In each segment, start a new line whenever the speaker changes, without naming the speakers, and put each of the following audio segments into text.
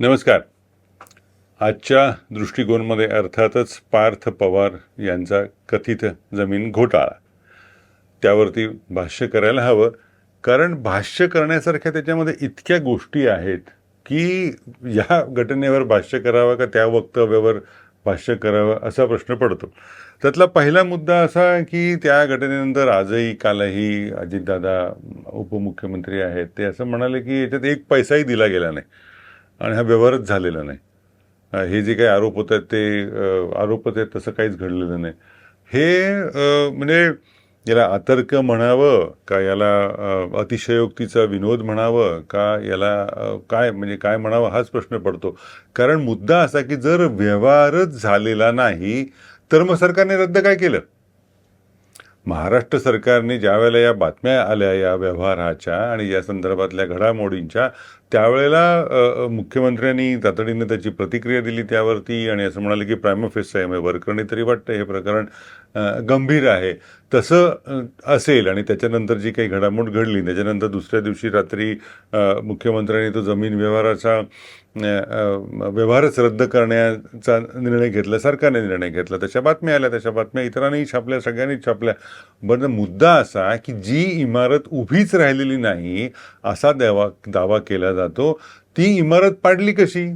नमस्कार. आजच्या दृष्टिकोनमध्ये अर्थातच पार्थ पवार यांचा कथित जमीन घोटाळा. त्यावरती भाष्य करायला हवं. कारण भाष्य करण्यासारख्या त्याच्यामध्ये इतक्या गोष्टी आहेत की या घटनेवर भाष्य करावं का त्या वक्तव्यावर भाष्य करावं असा प्रश्न पडतो. त्यातला पहिला मुद्दा असा की त्या घटनेनंतर आजही कालही अजितदादा उपमुख्यमंत्री आहेत. ते असं म्हणाले की याच्यात एक पैसाही दिला गेला नाही. आणि हा व्यवहारच झालेला नाही. हे जे काही आरोप होत आहेत ते आरोप होत आहेत तसं काहीच घडलेलं नाही. हे म्हणजे याला अतर्क म्हणावं का याला अतिशयोक्तीचा विनोद म्हणावं का याला काय म्हणजे काय म्हणावं हाच प्रश्न पडतो. कारण मुद्दा असा की जर व्यवहारच झालेला नाही तर मग सरकारने रद्द काय केलं? महाराष्ट्र सरकारने ज्यावेळेला या बातम्या आल्या या व्यवहाराच्या आणि या संदर्भातल्या घडामोडींच्या त्यावेळेला मुख्यमंत्र्यांनी तातडीने त्याची प्रतिक्रिया दिली त्यावरती आणि असं म्हणाले की प्रायमोफेस आहे म्हणजे वर्करणी तरी वाटतं हे प्रकरण गंभीर आहे. तसं असेल आणि त्याच्यानंतर जी काही घडामोड घडली त्याच्यानंतर दुसऱ्या दिवशी रात्री मुख्यमंत्र्यांनी तो जमीन व्यवहाराचा व्यवहारच रद्द करण्याचा निर्णय घेतला सरकारने निर्णय घेतला. तशा बातम्या आल्या तशा बातम्या इतरांनीही छापल्या सगळ्यांनी छापल्या. बरं मुद्दा असा की जी इमारत उभीच राहिलेली नाही असा दावा दावा केला जातो. ती इमारत पाडली कशी?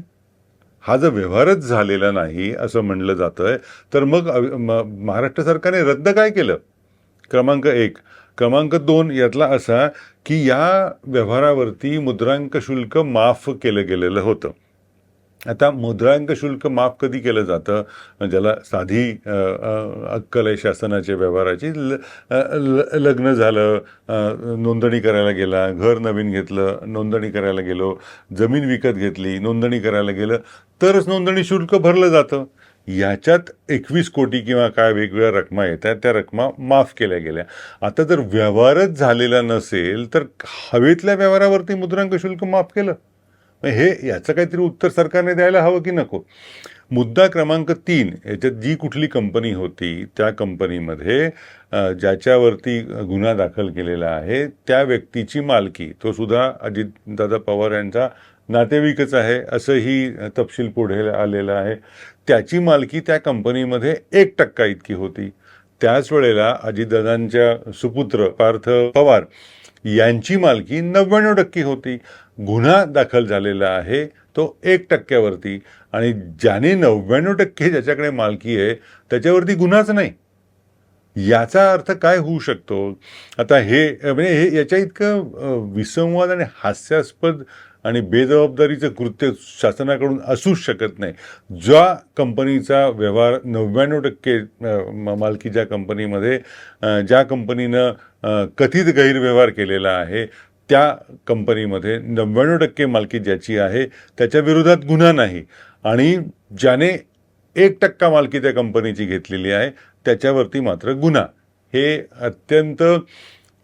हा जर व्यवहारच झालेला नाही असं म्हणलं आहे तर मग म- महाराष्ट्र सरकारने रद्द काय केलं? क्रमांक एक. क्रमांक दोन यातला असा की या व्यवहारावरती मुद्रांक शुल्क माफ केलं गेलेलं होतं. आता मुद्रांक शुल्क माफ कधी केलं जातं? ज्याला साधी अक्कल आहे शासनाच्या व्यवहाराची ल, ल- लग्न झालं नोंदणी करायला गेला घर नवीन घेतलं नोंदणी करायला गेलो जमीन विकत घेतली नोंदणी करायला गेलं तरच नोंदणी शुल्क भरलं जातं. याच्यात एकवीस कोटी किंवा काय वेगवेगळ्या रकमा येतात त्या रकमा माफ केल्या गेल्या. आता जर व्यवहारच झालेला नसेल तर हवेतल्या व्यवहारावरती मुद्रांक शुल्क माफ केलं. हे याचं काहीतरी उत्तर सरकारने द्यायला हवं की नको? मुद्दा क्रमांक तीन याच्यात जी कुठली कंपनी होती त्या कंपनीमध्ये ज्याच्यावरती गुन्हा दाखल केलेला आहे त्या व्यक्तीची मालकी तो सुद्धा अजितदादा पवार यांचा नातेवाईकच आहे असंही तपशील पुढे आलेलं आहे. त्याची मालकी त्या कंपनीमध्ये एक टक्का इतकी होती. त्याच वेळेला अजितदादांच्या सुपुत्र पार्थ पवार यांची मालकी नव्याण्णव टक्के होती. गुन्हा दाखल झालेला आहे तो एक टक्क्यावरती. आणि ज्याने नव्याण्णव टक्के ज्याच्याकडे मालकी आहे त्याच्यावरती गुन्हाच नाही. याचा अर्थ काय होऊ शकतो? आता हे म्हणजे हे याच्या इतकं विसंवाद आणि हास्यास्पद आणि बेजबाबदारीचं कृत्य शासनाकडून असूच शकत नाही. ज्या कंपनीचा व्यवहार नव्याण्णव टक्के म- मालकी ज्या कंपनीमध्ये ज्या कंपनीनं कथित गैरव्यवहार केलेला आहे त्या कंपनीमध्ये नव्याण्णव टक्के मालकी ज्याची आहे त्याच्या विरोधात गुन्हा नाही. आणि ज्याने एक टक्का मालकी त्या कंपनीची घेतलेली आहे त्याच्यावरती मात्र गुन्हा. हे अत्यंत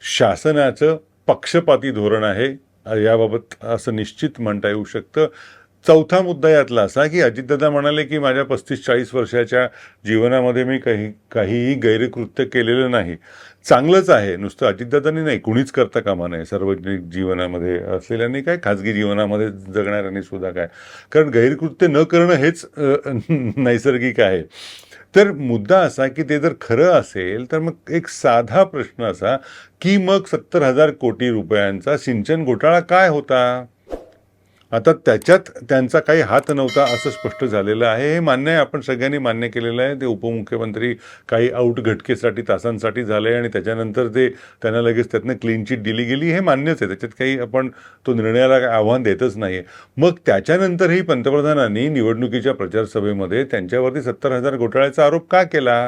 शासनाचं पक्षपाती धोरण आहे. याबाबत असं निश्चित म्हणता येऊ शकतं. चौथा मुद्दा यातला असा की अजितदादा म्हणाले की माझ्या पस्तीस चाळीस वर्षाच्या जीवनामध्ये मी काही काहीही गैरकृत्य केलेलं नाही. चांगलंच आहे. नुसतं अजितदादांनी नाही कुणीच करता कामा नये. सार्वजनिक जीवनामध्ये असलेल्यांनी काय खाजगी जीवनामध्ये जगणाऱ्यांनी सुद्धा काय. कारण गैरकृत्य न करणं हेच नैसर्गिक आहे. तर मुद्दा असा की ते जर खरं असेल तर मग एक साधा प्रश्न असा की मग सत्तर हजार कोटी रुपयांचा सिंचन घोटाळा काय होता? आता त्याच्यात त्यांचा काही हात नव्हता असं स्पष्ट झालेलं आहे. हे मान्य आहे आपण सगळ्यांनी मान्य केलेलं आहे. ते उपमुख्यमंत्री काही आऊट घटकेसाठी तासांसाठी झाले आणि त्याच्यानंतर ते त्यांना लगेच त्यातनं क्लीन चिट दिली गेली. हे मान्यच आहे. त्याच्यात काही आपण तो निर्णयाला काही आव्हान देतच नाही आहे मग त्याच्यानंतरही पंतप्रधानांनी निवडणुकीच्या प्रचारसभेमध्ये त्यांच्यावरती सत्तर हजार घोटाळ्याचा आरोप का केला?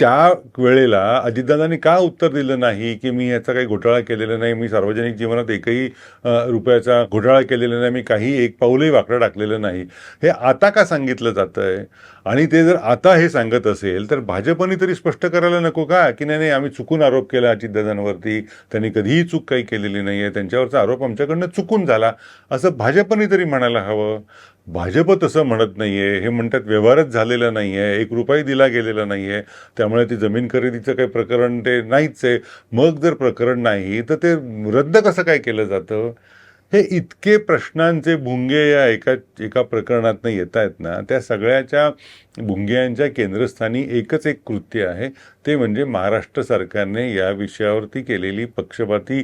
त्या वेळेला अजितदादांनी का उत्तर दिलं नाही की मी याचा काही घोटाळा केलेला नाही? मी सार्वजनिक जीवनात एकही रुपयाचा घोटाळा केलेला नाही. मी काही एक पाऊलही वाकडं टाकलेलं नाही. हे आता का सांगितलं जातं आहे आणि ते जर आता हे सांगत असेल तर भाजपने तरी स्पष्ट करायला नको का? की नाही नाही आम्ही चुकून आरोप केला अजितदादांवरती. त्यांनी कधीही चूक काही केलेली नाही आहे त्यांच्यावरचा आरोप आमच्याकडनं चुकून झाला. असं भाजपने तरी म्हणायला हवं? भाजप तसं म्हणत नाहीये हे म्हणतात व्यवहारच झालेला नाही आहे एक रुपयाही दिला गेलेला नाही आहे त्यामुळे ती जमीन खरेदीचं काही प्रकरण ते नाहीच आहे. मग जर प्रकरण नाही तर ते रद्द कसं काय केलं जातं? हे इतके प्रश्नांचे भुंगे या एका एका प्रकरणातनं येत आहेत ना त्या सगळ्याच्या भुंग्यांच्या केंद्रस्थानी एकच एक कृत्य आहे. ते म्हणजे महाराष्ट्र सरकारने या विषयावरती केलेली पक्षपाती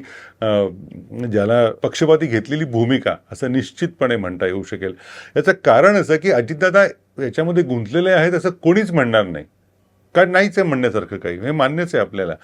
ज्याला पक्षपाती घेतलेली भूमिका असं निश्चितपणे म्हणता येऊ शकेल. याचं कारण असं की अजितदादा याच्यामध्ये गुंतलेले आहेत असं कोणीच म्हणणार नाही. कारण नाहीच आहे म्हणण्यासारखं काही. हे मान्यच आहे आपल्याला.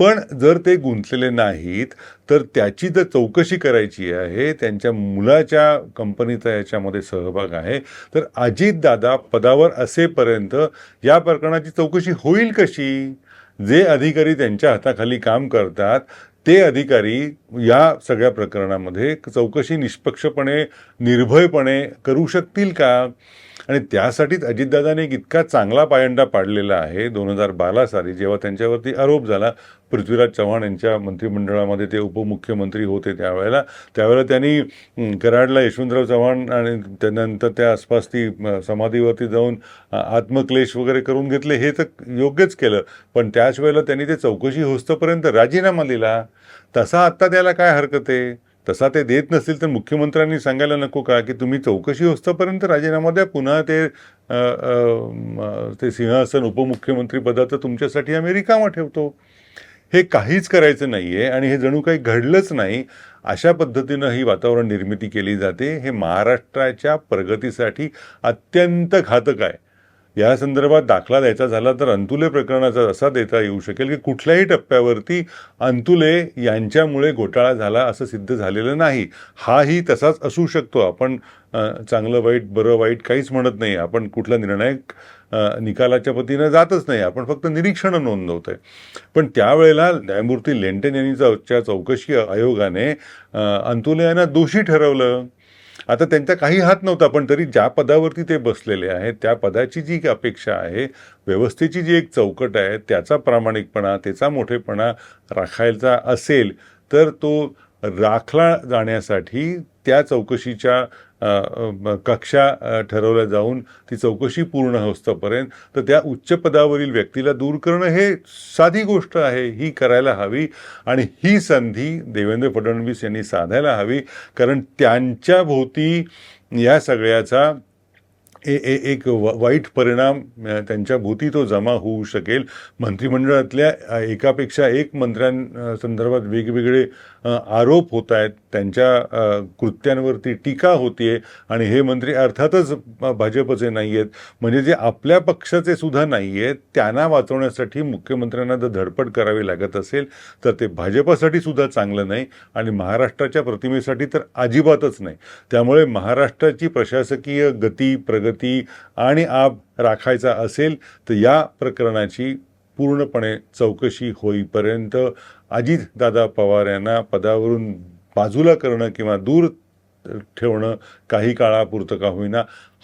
पण जर ते गुंतलेले नाहीत तर त्याची जर चौकशी करायची आहे त्यांच्या मुलाच्या कंपनीचा याच्यामध्ये सहभाग आहे तर अजितदादा पदावर असेपर्यंत या प्रकरणाची चौकशी होईल कशी? जे अधिकारी त्यांच्या हाताखाली काम करतात ते अधिकारी या सगळ्या प्रकरणामध्ये चौकशी निष्पक्षपणे निर्भयपणे करू शकतील का? आणि त्यासाठीच अजितदादाने एक इतका चांगला पायंडा पाडलेला आहे दोन हजार बारा साली जेव्हा त्यांच्यावरती आरोप झाला. पृथ्वीराज चव्हाण यांच्या मंत्रिमंडळामध्ये ते उपमुख्यमंत्री होते त्यावेळेला. त्यावेळेला त्यांनी कराडला यशवंतराव चव्हाण आणि त्यानंतर त्या आसपास ती समाधीवरती जाऊन आत्मक्लेश वगैरे करून घेतले हे तर योग्यच केलं. पण त्याच वेळेला त्यांनी ते चौकशी होस्तपर्यंत राजीनामा दिला. तसा आत्ता त्याला काय हरकत आहे? तसा ते देत नसतील तर मुख्यमंत्र्यांनी सांगायला नको का की तुम्ही चौकशी होस्तपर्यंत राजीनामा द्या. पुन्हा ते आ, आ, ते सिंहासन उपमुख्यमंत्री पदाचं तुमच्यासाठी आम्ही रिकामा ठेवतो. हे काहीच करायचं नाही आहे आणि हे जणू काही घडलंच नाही. अशा पद्धतीनं ही वातावरण निर्मिती केली जाते. हे महाराष्ट्राच्या प्रगतीसाठी अत्यंत घातक आहे. या संदर्भात दाखला द्यायचा झाला तर अंतुले प्रकरणाचा असा देता येऊ शकेल की कुठल्याही टप्प्यावरती अंतुले यांच्यामुळे घोटाळा झाला असं सिद्ध झालेलं नाही. हाही तसाच असू शकतो. आपण चांगलं वाईट बरं वाईट काहीच म्हणत नाही. आपण कुठला निर्णायक निकालाच्या पतीनं जातच नाही. आपण फक्त निरीक्षणं नोंदवतो आहे पण त्यावेळेला न्यायमूर्ती लेंटेन यांनी चौकशी आयोगाने अंतुले यांना दोषी ठरवलं आता त्यांचा काही हात नव्हता पण तरी ज्या पदावरती ते बसलेले आहेत त्या पदाची जी अपेक्षा आहे व्यवस्थेची जी एक चौकट आहे त्याचा प्रामाणिकपणा त्याचा मोठेपणा राखायचा असेल तर तो राखला जाण्यासाठी त्या चौकशीच्या कक्षा ठरवल्या जाऊन ती चौकशी पूर्ण होस्तपर्यंत तर त्या उच्च पदावरील व्यक्तीला दूर करणं हे साधी गोष्ट आहे. ही करायला हवी आणि ही संधी देवेंद्र फडणवीस यांनी साधायला हवी कारण त्यांच्या भोवती या सगळ्याचा ए ए एक व- वाईट परिणाम त्यांच्या भोवती तो जमा होऊ शकेल. मंत्रिमंडळातल्या एकापेक्षा एक मंत्र्यां संदर्भात वेगवेगळे आरोप होत आहेत. त्यांच्या कृत्यांवरती टीका होतीये आणि हे मंत्री अर्थातच भाजपचे नाही आहेत म्हणजे जे आपल्या पक्षाचे सुद्धा नाही आहेत त्यांना वाचवण्यासाठी मुख्यमंत्र्यांना जर धडपड करावी लागत असेल तर ते भाजपासाठी सुद्धा चांगलं नाही आणि महाराष्ट्राच्या प्रतिमेसाठी तर अजिबातच नाही. त्यामुळे महाराष्ट्राची प्रशासकीय गती प्रगती आणि आब राखायचा असेल तर या प्रकरणाची पूर्णपणे चौकशी होईपर्यंत अजितदादा पवार यांना पदावरून बाजूला करणं किंवा दूर ठेवणं काही काळापुरतं का होईना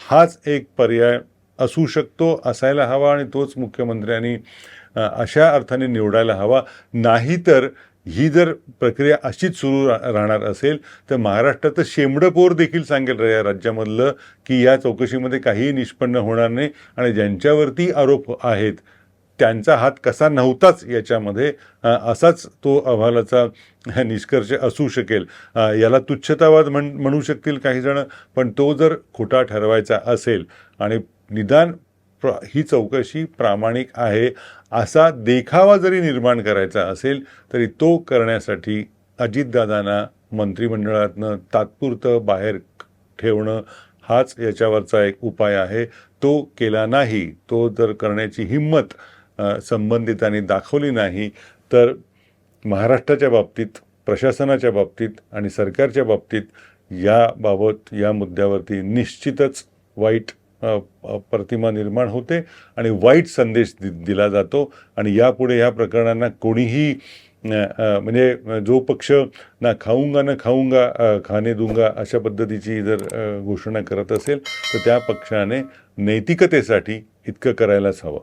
हाच एक पर्याय असू शकतो असायला हवा आणि तोच मुख्यमंत्र्यांनी अशा अर्थाने निवडायला हवा. नाहीतर ही जर प्रक्रिया अशीच सुरू रा- राहणार असेल तर महाराष्ट्राचं शेंबडपोर देखील सांगेल या राज्यामधलं की या चौकशीमध्ये काहीही निष्पन्न होणार नाही आणि ज्यांच्यावरती आरोप आहेत त्यांचा हात कसा नव्हताच याच्यामध्ये असाच तो अहवालाचा निष्कर्ष असू शकेल. याला तुच्छतावाद म्हण म्हणू शकतील काही जण पण तो जर खोटा ठरवायचा असेल आणि निदान प्र ही चौकशी प्रामाणिक आहे असा देखावा जरी निर्माण करायचा असेल तरी तो करण्यासाठी अजितदादांना मंत्रिमंडळातनं तात्पुरतं बाहेर ठेवणं हाच याच्यावरचा एक उपाय आहे. तो केला नाही. तो जर करण्याची हिंमत संबंधितांनी दाखवली नाही तर महाराष्ट्राच्या बाबतीत प्रशासनाच्या बाबतीत आणि सरकारच्या बाबतीत याबाबत या मुद्द्यावरती निश्चितच वाईट प्रतिमा निर्माण होते आणि वाईट संदेश दि दिला जातो. आणि यापुढे या प्रकरणांना कोणीही म्हणजे जो पक्ष ना खाऊंगा ना खाऊंगा खाणे दूंगा अशा पद्धतीची जर घोषणा करत असेल तर त्या पक्षाने नैतिकतेसाठी इतकं करायलाच हवं.